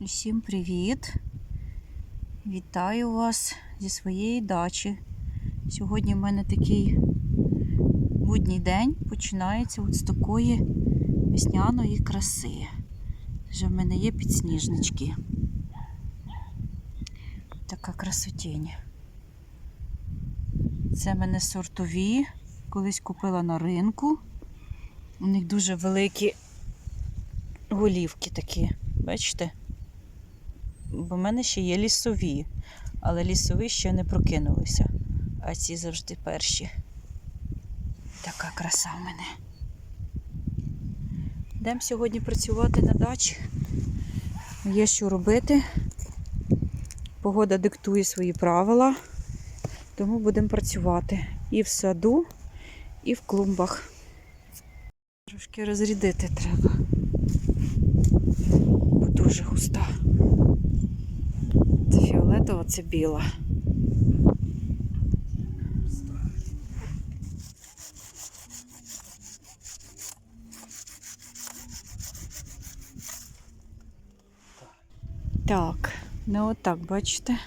Усім привіт! Вітаю вас зі своєї дачі. Сьогодні в мене такий будній день починається от з такої весняної краси. Вже в мене є підсніжнички. Така красотінь. Це в мене сортові. Колись купила на ринку. У них дуже великі голівки такі. Бачите? Бо в мене ще є лісові, але лісові ще не прокинулися, а ці завжди перші. Така краса в мене. Йдемо сьогодні працювати на дачі. Є що робити. Погода диктує свої правила, тому будемо працювати і в саду, і в клумбах. Трошки розрядити треба, бо дуже густа. Це фіолетова, це біла. Так, ну отак, бачите?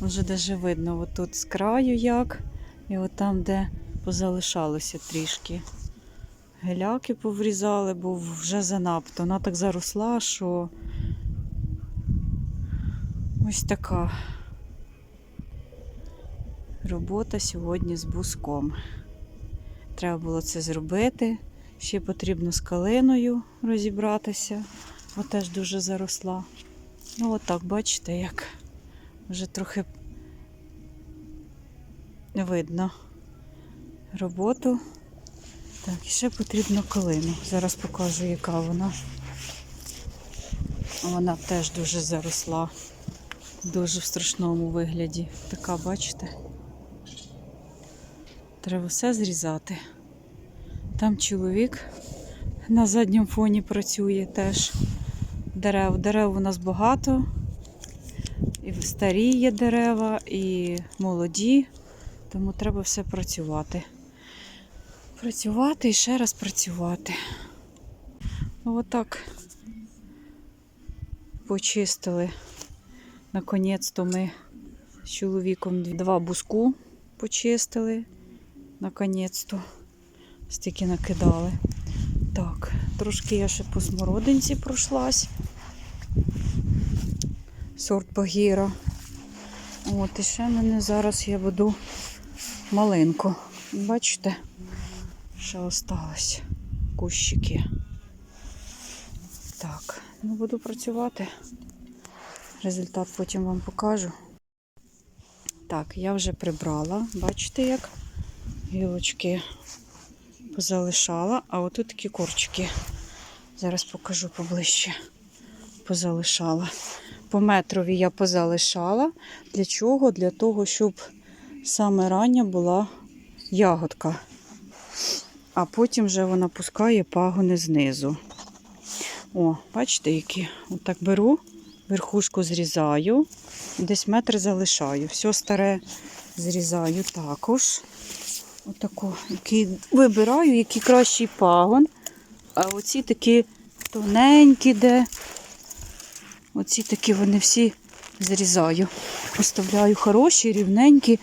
Вже даже видно отут з краю як, і от там, де позалишалося трішки. Геляки поврізали, бо вже занадто. Вона так заросла, що ось така робота сьогодні з буском. Треба було це зробити. Ще потрібно з калиною розібратися, бо теж дуже заросла. Ну, отак, бачите, як вже трохи видно роботу. Так, і ще потрібно калину. Зараз покажу, яка вона. Вона теж дуже заросла, дуже в страшному вигляді. Така, бачите? Треба все зрізати. Там чоловік на задньому фоні працює теж. Дерев. Дерев у нас багато. І старі є дерева, і молоді, тому треба все працювати. Працювати і ще раз працювати. Отак почистили. Наконець-то ми з чоловіком два буску почистили. Наконець-то стільки накидали. Так, трошки я ще по смородинці пройшлась. Сорт Багіра. От, і ще мене зараз я буду малинку. Бачите? Ще осталось кущики. Так, ну буду працювати. Результат потім вам покажу. Так, я вже прибрала. Бачите, як гілочки позалишала, а отут такі корчики. Зараз покажу поближче. Позалишала. По метрові я позалишала. Для чого? Для того, щоб саме рання була ягодка. А потім вже вона пускає пагони знизу. О, бачите, які? Отак беру, верхушку зрізаю, десь метр залишаю. Все старе зрізаю також. Отаку, який вибираю, який кращий пагон. А оці такі тоненькі, де. Оці такі вони всі зрізаю. Оставляю хороші, рівненькі.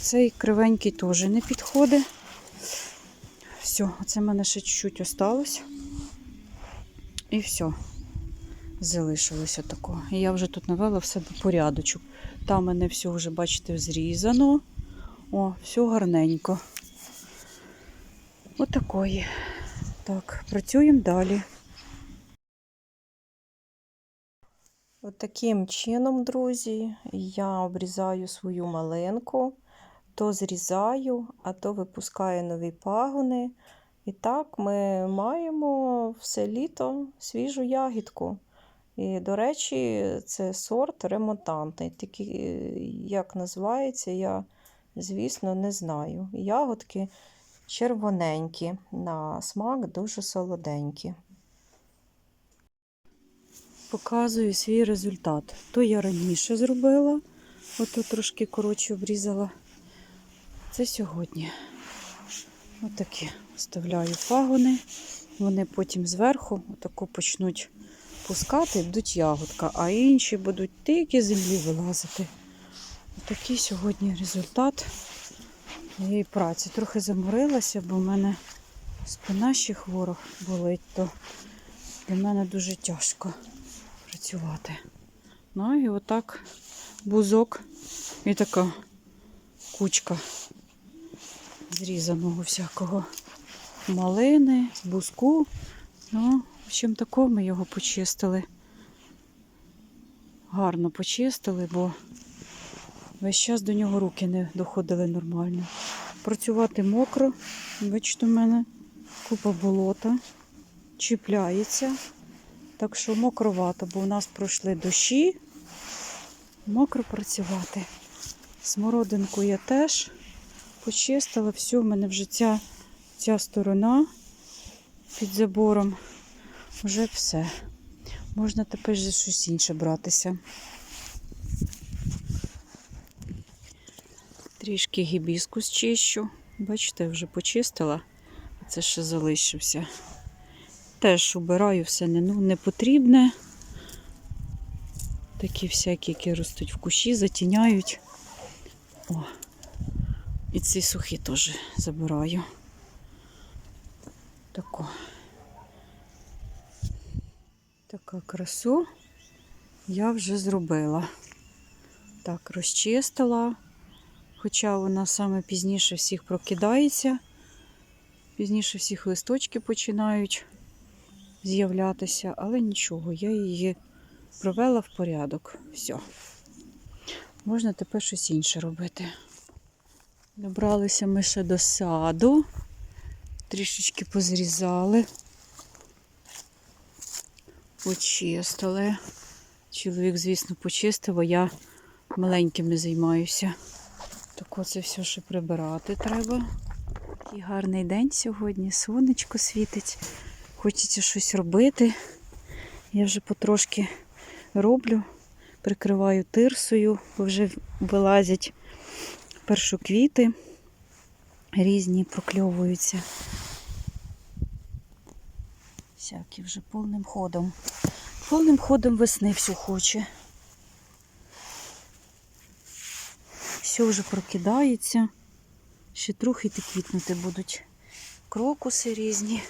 Цей кривенький теж не підходить. Все, оце в мене ще чуть-чуть осталось. І все. Залишилося такого. І я вже тут навела все до порядочок. Там в мене все вже, бачите, зрізано. О, все гарненько. Отакої. Так, працюємо далі. Таким чином, друзі, я обрізаю свою малинку, то зрізаю, а то випускаю нові пагони. І так ми маємо все літо свіжу ягідку. І, до речі, це сорт ремонтантний. Такий, е, як називається, я, звісно, не знаю. Ягодки червоненькі, на смак дуже солоденькі. Показую свій результат. То я раніше зробила, ото трошки коротше обрізала. Це сьогодні. Отакі вставляю пагони вони потім зверху отаку почнуть пускати, будуть ягодка, а інші будуть тільки землі вилазити. Такий сьогодні результат моєї праці. Трохи заморилася, бо в мене спина ще хвора болить, то для мене дуже тяжко працювати. Ну і отак бузок і така кучка зрізаного всякого малини, бузку. Ну, в общем, такого ми його почистили. Гарно почистили, бо весь час до нього руки не доходили нормально. Працювати мокро, бачите, у мене купа болота, чіпляється. Так що мокровато, бо у нас пройшли дощі. Мокро працювати. Смородинку я теж почистила. Все, в мене вже ця, ця сторона під забором. Вже все. Можна тепер за щось інше братися. Трішки гібіскус чищу. Бачите, вже почистила. Це ще залишився. Теж убираю все не, ну, непотрібне. Такі всякі, які ростуть в кущі, затіняють. О, і ці сухі теж забираю. Тако. Така красу я вже зробила. Так, розчистила. Хоча вона саме пізніше всіх прокидається. Пізніше всіх листочки починають з'являтися, але нічого, я її провела в порядок. Все. Можна тепер щось інше робити. Добралися ми ще до саду, трішечки позрізали, почистили. Чоловік, звісно, почистив, а я маленькими займаюся. Так оце все ще прибирати треба. Такий гарний день сьогодні, сонечко світить. Хочеться щось робити. Я вже потрошки роблю, прикриваю тирсою, бо вже вилазять першоквіти, різні прокльовуються. Всякі вже повним ходом. Повним ходом весни все хоче. Все вже прокидається. Ще трохи й квітнути будуть. Крокуси різні,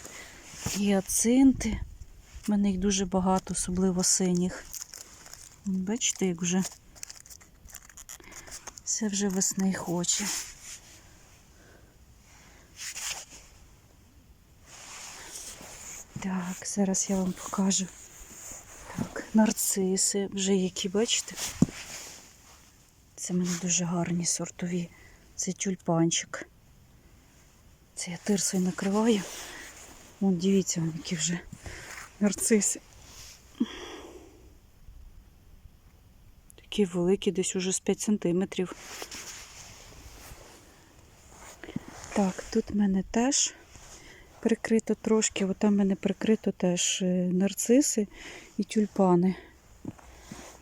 гіацинти. У мене їх дуже багато, особливо синіх. Бачите, як вже все вже весни хоче. Так, зараз я вам покажу. Так, нарциси вже які, бачите? Це мене дуже гарні сортові. Це тюльпанчик. Це я тирсою накриваю. Вон, дивіться, які вже нарциси. Такі великі, десь уже з 5 сантиметрів. Так, тут в мене теж прикрито трошки, от там мене прикрито теж е, нарциси і тюльпани.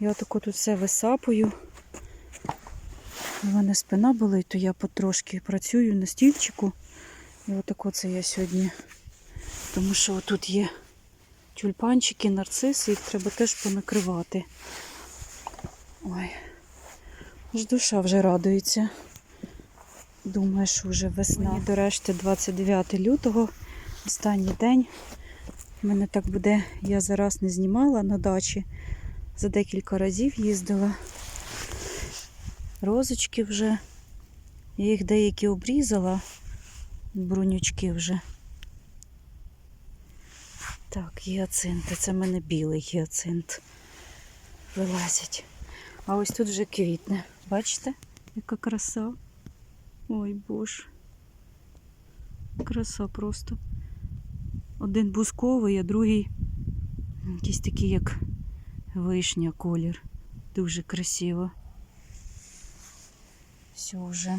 Я отако тут все висапую. У мене спина болить, то я потрошки працюю на стільчику. І отако це я сьогодні. Тому що тут є тюльпанчики, нарциси, їх треба теж понакривати. Ой, аж душа вже радується. Думаю, що вже весна. Мені до решти 29 лютого, останній день. У мене так буде, я зараз не знімала на дачі. За декілька разів їздила. Розочки вже. Я їх деякі обрізала, брунючки вже. Так, гіацинти. Це в мене білий гіацинт. Вилазять. А ось тут вже квітне. Бачите, яка краса? Ой, боже. Краса просто. Один бусковий, а другий якийсь такий, як вишня колір. Дуже красиво. Все вже.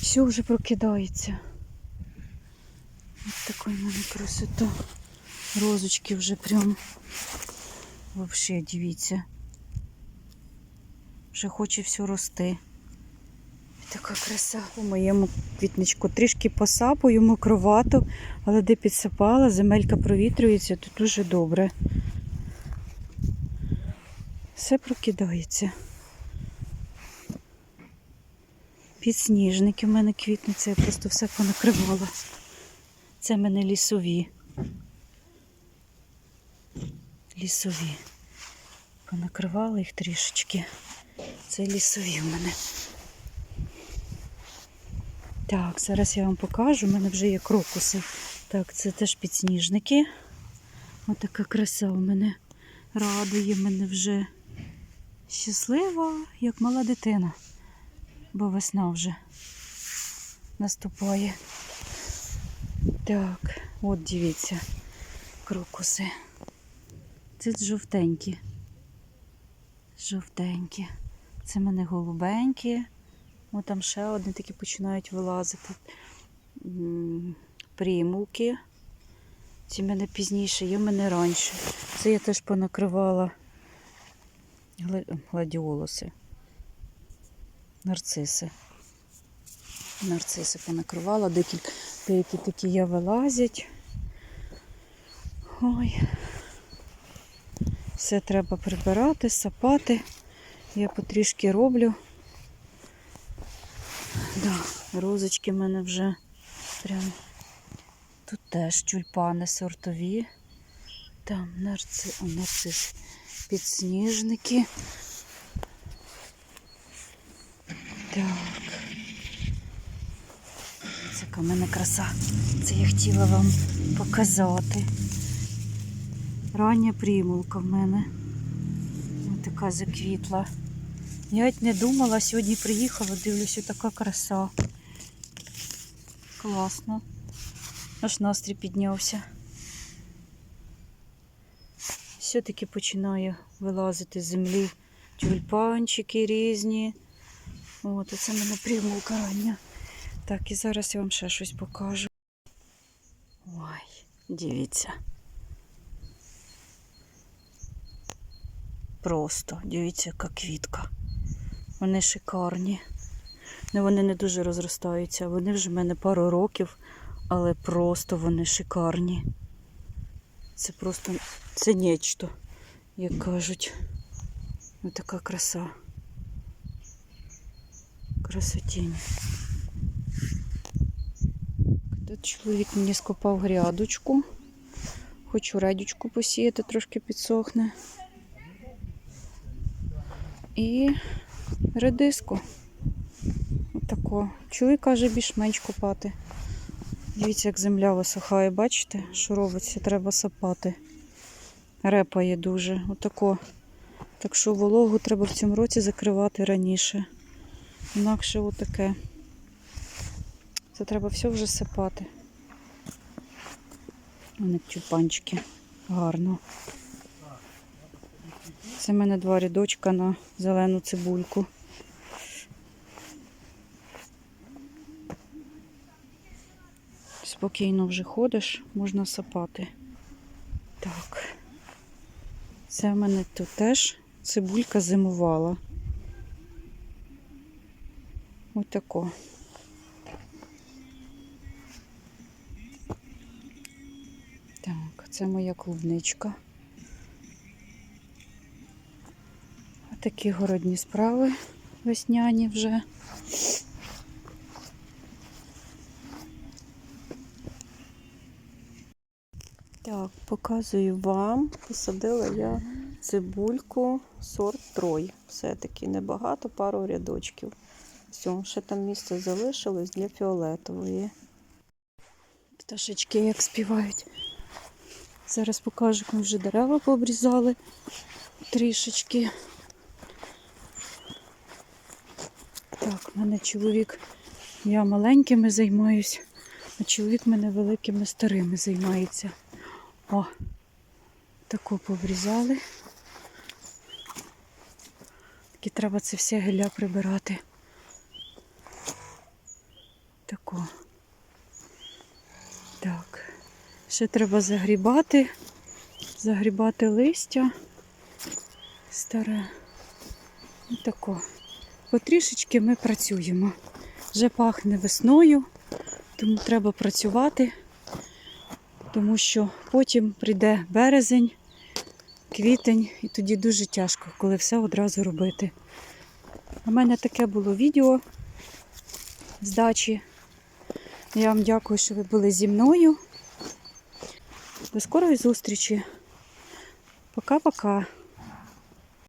Все вже прокидається. Ось така в мене красота. Розочки вже прям вообще, дивіться. Вже хоче все рости. Така краса у моєму квітничку. Трішки посапую, мокровато, але де підсипала, земелька провітрюється, то дуже добре. Все прокидається. Підсніжники в мене квітнуться, я просто все понакривала. Це в мене лісові. Лісові. Понакривала їх трішечки. Це лісові в мене. Так, зараз я вам покажу. У мене вже є крокуси. Так, це теж підсніжники. Ось така краса у мене радує мене вже щаслива, як мала дитина. Бо весна вже наступає. Так, от дивіться, крокуси. Це жовтенькі. Жовтенькі. Це мене голубенькі. О, там ще одні такі починають вилазити. Примулки. Ці мене пізніше, є мене раніше. Це я теж понакривала гла- гладіолуси. Нарциси. Нарциси понакривала, декілька деякі такі я вилазять. Ой. Все треба прибирати, сапати. Я потрішки роблю. Да, розочки в мене вже прям. Тут теж тюльпани сортові. Там нарци... О, нарцис. Підсніжники. Так. Це в мене краса. Це я хотіла вам показати. Рання примулка в мене. Ось така заквітла. Я геть не думала, сьогодні приїхала, дивлюся, така краса. Класно. Аж настрій піднявся. Все-таки починає вилазити з землі тюльпанчики різні. От, оце мене примулка рання. Так, і зараз я вам ще щось покажу. Ой, дивіться. Просто, дивіться, яка квітка. Вони шикарні. Ну, вони не дуже розростаються. Вони вже в мене пару років, але просто вони шикарні. Це просто це нечто, як кажуть. Ось така краса. Красотінь. Тут чоловік мені скопав грядочку. Хочу редючку посіяти, трошки підсохне. І редиску. Отако. Чоловік каже, більш-менш копати. Дивіться, як земля висохає, бачите, що робиться, треба сапати. Репає дуже. Отако. Так що вологу треба в цьому році закривати раніше. Інакше отаке. Це треба все вже сипати. Вони тюльпанчики. Гарно. Це в мене два рядочка на зелену цибульку. Спокійно вже ходиш, можна сапати. Так. Це в мене тут теж цибулька зимувала. Отако. Так, це моя клубничка. Такі городні справи весняні вже. Так, показую вам. Посадила я цибульку сорт Трой. Все-таки небагато, пару рядочків. Все, ще там місце залишилось для фіолетової. Пташечки як співають. Зараз покажу, як ми вже дерева пообрізали трішечки. Так, в мене чоловік, я маленькими займаюсь, а чоловік мене великими старими займається. О, таку пообрізали. Таки треба це все гілля прибирати. Тако. Так. Ще треба загрібати, загрібати листя старе. Отако. Потрішечки ми працюємо. Вже пахне весною, тому треба працювати, тому що потім прийде березень, квітень, і тоді дуже тяжко, коли все одразу робити. У мене таке було відео з дачі. Я вам дякую, що ви були зі мною. До скорої зустрічі. Пока-пока.